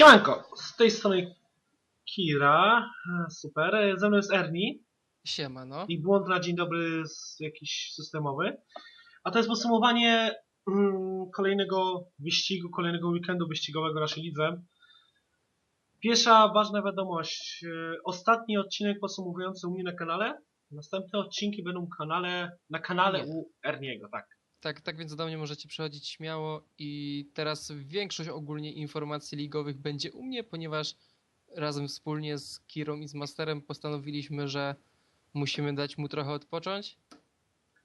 Siemanko, z tej strony Kira, super, ze mną jest Ernie Siema, no. i błąd na dzień dobry z, jakiś systemowy. A to jest podsumowanie mm, kolejnego wyścigu, kolejnego weekendu wyścigowego naszej lidze. Pierwsza ważna wiadomość, e, ostatni odcinek podsumowujący u mnie na kanale, następne odcinki będą na kanale, na kanale Nie. u Erniego, tak. Tak, tak więc do mnie możecie przechodzić śmiało i teraz większość ogólnie informacji ligowych będzie u mnie, ponieważ razem wspólnie z Kirą i z Masterem postanowiliśmy, że musimy dać mu trochę odpocząć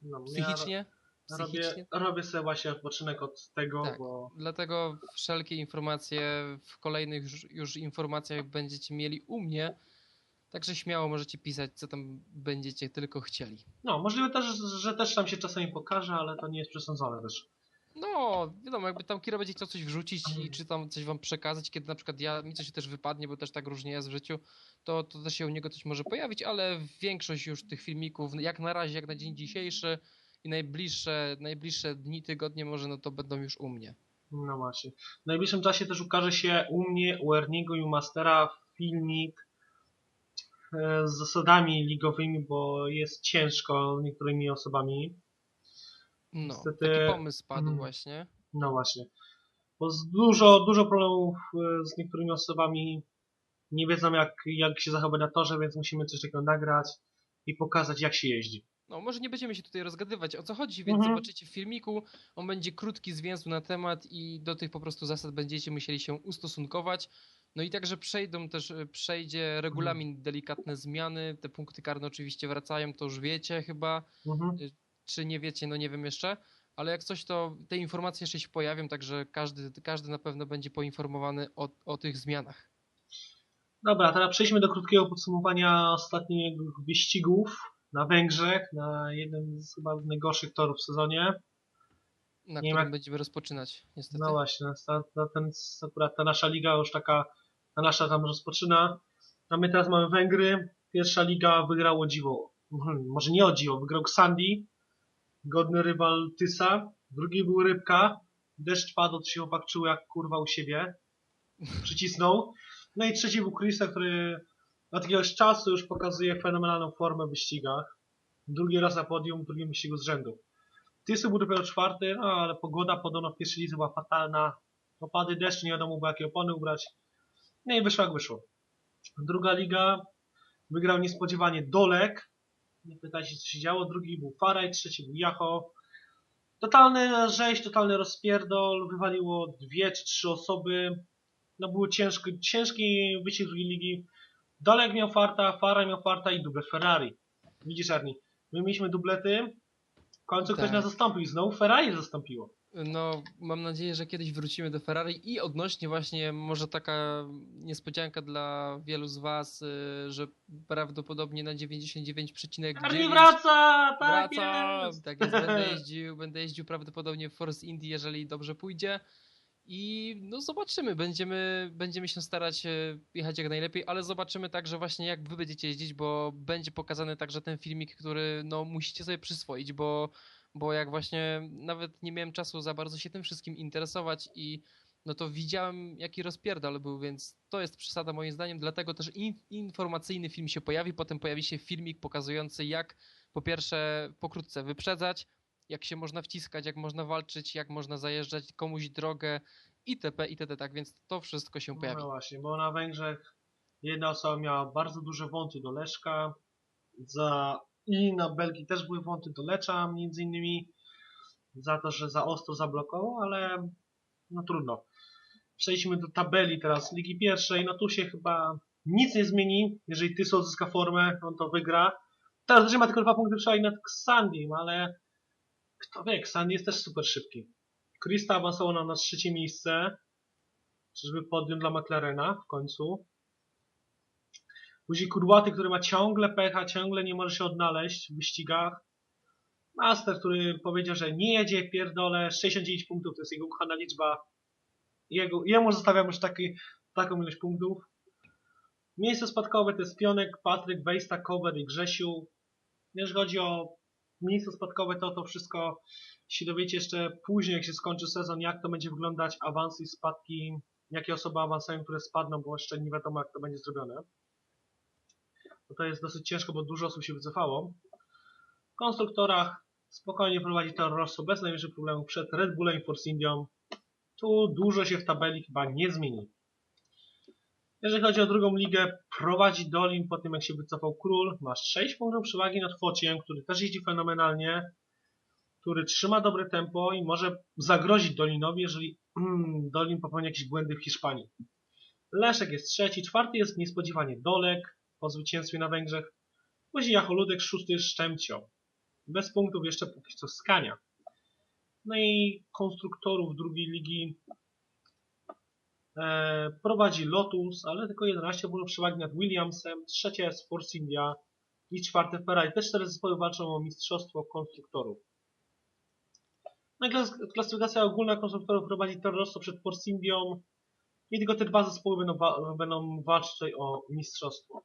No, ja psychicznie. robię, psychicznie. robię sobie właśnie odpoczynek od tego, Tak. bo Dlatego wszelkie informacje w kolejnych już informacjach będziecie mieli u mnie. Także śmiało możecie pisać, co tam będziecie tylko chcieli. No, możliwe też, że też tam się czasami pokaże, ale to nie jest przesądzone też. No, wiadomo, jakby tam Kira będzie chciał coś wrzucić i czy tam coś wam przekazać, kiedy na przykład ja, mi coś też wypadnie, bo też tak różnie jest w życiu, to, to też się u niego coś może pojawić, ale większość już tych filmików, jak na razie, jak na dzień dzisiejszy i najbliższe, najbliższe dni, tygodnie może, no to będą już u mnie. No właśnie. W najbliższym czasie też ukaże się u mnie, u Erniego i u Mastera filmik z zasadami ligowymi, bo jest ciężko niektórymi osobami. No, Niestety, taki pomysł padł mm. właśnie. No właśnie. Bo dużo, dużo problemów e, z niektórymi osobami nie wiedzą jak, jak się zachować na torze, więc musimy coś takiego nagrać i pokazać jak się jeździ. No, może nie będziemy się tutaj rozgadywać o co chodzi, więc Mhm. zobaczycie w filmiku. On będzie krótki, zwięzły na temat i do tych po prostu zasad będziecie musieli się ustosunkować. No i także przejdą też, e, przejdzie regulamin, delikatne zmiany. Te punkty karne oczywiście wracają, to już wiecie chyba. Mhm. Czy nie wiecie, no nie wiem jeszcze. Ale jak coś, to te informacje jeszcze się pojawią, także każdy, każdy na pewno będzie poinformowany o, o tych zmianach. Dobra, teraz przejdźmy do krótkiego podsumowania ostatnich wyścigów na Węgrzech, na jednym z chyba najgorszych torów w sezonie. Na Nie którym ma- będziemy rozpoczynać, niestety. No właśnie, ta, ta, ten, akurat ta nasza liga już taka, ta nasza tam rozpoczyna. A my teraz mamy Węgry. Pierwsza liga wygrało dziwo. Może nie o dziwo, wygrał Xandi, godny rywal Tysa. Drugi był Rybka. Deszcz padł, to się chłopak czuł jak kurwa u siebie. Przycisnął. No i trzeci był Krista, który od jakiegoś czasu już pokazuje fenomenalną formę w wyścigach. Drugi raz na podium, w drugim wyścigu z rzędu. Tysu był dopiero czwarty, no ale pogoda podobno w pierwszej lidze była fatalna. Opady deszczu, nie wiadomo było jakie opony ubrać. No i wyszło jak wyszło. Druga liga wygrał niespodziewanie Dolek. Nie pytajcie co się działo. Drugi był Faraj, trzeci był Jacho. Totalny rzeź, totalny rozpierdol. Wywaliło dwie czy trzy osoby. No było ciężko, ciężki wyścig drugiej ligi. Dolek miał farta, Faraj miał farta i dublet Ferrari. Widzisz Arni, my mieliśmy dublety. W końcu ktoś Tak. nas zastąpił i znowu Ferrari zastąpiło. No, mam nadzieję, że kiedyś wrócimy do Ferrari i odnośnie właśnie może taka niespodzianka dla wielu z was, y, że prawdopodobnie na 99,9 Arni wraca! Tak wraca, jest! tak jest, będę jeździł, będę jeździł prawdopodobnie w Force Indy, jeżeli dobrze pójdzie. I no zobaczymy, będziemy, będziemy się starać e, jechać jak najlepiej, ale zobaczymy także właśnie jak wy będziecie jeździć, bo będzie pokazany także ten filmik, który no musicie sobie przyswoić, bo, bo jak właśnie nawet nie miałem czasu za bardzo się tym wszystkim interesować i no to widziałem jaki rozpierdol był, więc to jest przesada moim zdaniem, dlatego też in, informacyjny film się pojawi, potem pojawi się filmik pokazujący jak po pierwsze pokrótce wyprzedzać, jak się można wciskać, jak można walczyć, jak można zajeżdżać komuś drogę itp. itd. Tak więc to wszystko się pojawi. No właśnie, bo na Węgrzech jedna osoba miała bardzo duże wąty do Leszka, za... i na Belgii też były wąty do Lecza, między innymi za to, że za ostro zablokował, ale no trudno. Przejdźmy do tabeli teraz Ligi Pierwszej, no tu się chyba nic nie zmieni, jeżeli Tyso odzyska formę, on to wygra. Teraz też ma tylko dwa punkty przewagi nad Xandim, ale kto wie, Xandi jest też super szybki. Krista awansował nam na trzecie miejsce, Czyżby podium dla McLarena w końcu? Później Kurłaty, który ma ciągle pecha, ciągle nie może się odnaleźć w wyścigach. Master, który powiedział, że nie jedzie, pierdolę, 69 punktów to jest jego ukochana liczba. Jego, jemu zostawiam już taki, taką ilość punktów. Miejsce spadkowe to jest Pionek, Patryk, Wejsta, Kower i Grzesiu. Jeżeli chodzi o miejsce spadkowe, to to wszystko się dowiecie jeszcze później, jak się skończy sezon, jak to będzie wyglądać, awansy i spadki jakie osoby awansują, które spadną, bo jeszcze nie wiadomo jak to będzie zrobione. To jest dosyć ciężko, bo dużo osób się wycofało. W konstruktorach spokojnie prowadzi Toro Rosso bez najmniejszych problemów przed Red Bullem i Force Indią. Tu dużo się w tabeli chyba nie zmieni. Jeżeli chodzi o drugą ligę, prowadzi Dolin po tym jak się wycofał Król. Masz 6 punktów przewagi nad Fociem, który też jeździ fenomenalnie, który trzyma dobre tempo i może zagrozić Dolinowi, jeżeli Dolin popełni jakieś błędy w Hiszpanii. Leszek jest trzeci, czwarty jest niespodziewanie Dolek po zwycięstwie na Węgrzech. Później Jacholudek, szósty Szczemcio. Bez punktów jeszcze póki co Skania. No i konstruktorów drugiej ligi e, prowadzi Lotus, ale tylko 11 punktów przewagi nad Williamsem. Trzecia jest Force India i czwarte Ferrari. Te cztery zespoły walczą o mistrzostwo konstruktorów. No klasyfikacja ogólna konstruktorów prowadzi Toro przed Force Indią i tylko te dwa zespoły będą, wa- będą walczyć o mistrzostwo.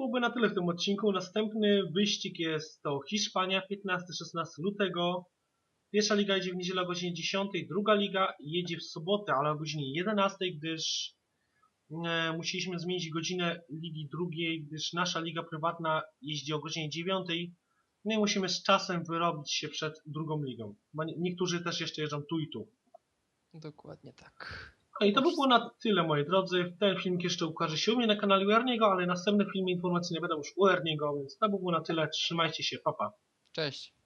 Byłoby na tyle w tym odcinku. Następny wyścig jest to Hiszpania, 15-16 lutego. Pierwsza liga jedzie w niedzielę o godzinie 10, druga liga jedzie w sobotę, ale o godzinie 11, gdyż e, musieliśmy zmienić godzinę ligi drugiej, gdyż nasza liga prywatna jeździ o godzinie 9. No i musimy z czasem wyrobić się przed drugą ligą. Niektórzy też jeszcze jeżdżą tu i tu. Dokładnie tak. No i to by było na tyle, moi drodzy. Ten film jeszcze ukaże się u mnie na kanale u Erniego, ale następne filmy informacyjne będą już u więc to by było na tyle. Trzymajcie się, papa. Cześć.